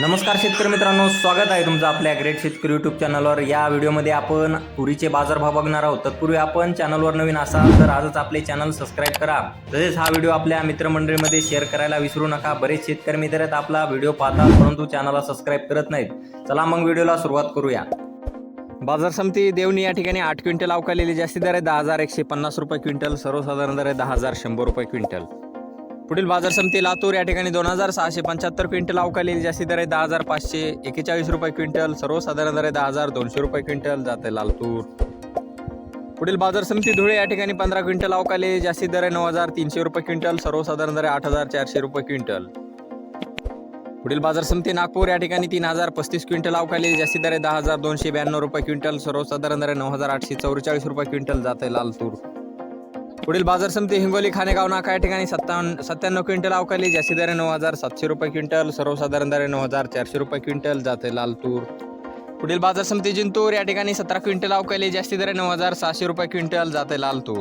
नमस्कार शेतकरी मित्रांनो स्वागत आहे तुमचं आपल्या ग्रेट शेतकरी यूट्यूब चॅनलवर या व्हिडिओमध्ये आपण तुरीचे बाजारभाव बघणार आहोत. तत्पूर्वी आपण चॅनलवर नवीन असाल तर आजच आपले चॅनल सबस्क्राईब करा. तसेच हा व्हिडिओ आपल्या मित्रमंडळीमध्ये शेअर करायला विसरू नका. बरेच शेतकरी मित्र आहेत आपला व्हिडिओ पाहतात परंतु चॅनलला सबस्क्राईब करत नाहीत. चला मग व्हिडिओला सुरुवात करूया. बाजार समिती देवणी या ठिकाणी आठ क्विंटल अवकालेली जास्ती दर आहे दहा हजार एकशे पन्नास रुपये क्विंटल सर्वसाधारण दर आहे दहा हजार शंभर रुपये क्विंटल. पुढील बाजार समिती लातूर या ठिकाणी दोन हजार सहाशे पंच्याहत्तर क्विंटल अवकालेली जास्ती दर आहे दहा हजार पाचशे एकेचाळीस रुपये क्विंटल सर्वसाधारण दर आहे दहा हजार दोनशे रुपये क्विंटल जाते लालतूर पुढील बाजार समिती धुळे या ठिकाणी पंधरा क्विंटल अवकाले जास्ती दर आहे नऊ हजार तीनशे रुपये क्विंटल सर्वसाधारण दर आहे आठ हजार चारशे रुपये क्विंटल. पुढील बाजार समिती नागपूर या ठिकाणी तीन हजार पस्तीस क्विंटल अवकाले जास्ती दर आहे दहा हजार दोनशे ब्याण्णव रुपये क्विंटल सर्वसाधारण दर आहे नऊ हजार आठशे चौवेचाळीस रुपये क्विंटल जाते लालतूर पुढील बाजार समिती हिंगोली खानेगाव नाका या ठिकाणी सत्तावन्न सत्त्याण्णव क्विंटल अवकाली जास्ती दरे नऊ हजार सातशे रुपये क्विंटल सर्वसाधारण दरे नऊ हजार चारशे रुपये क्विंटल जाते लालतूर पुढील बाजार समिती जिंतूर या ठिकाणी सतरा क्विंटल अवकाली जास्ती दरे नऊ हजार सहाशे रुपये क्विंटल जाते लालतूर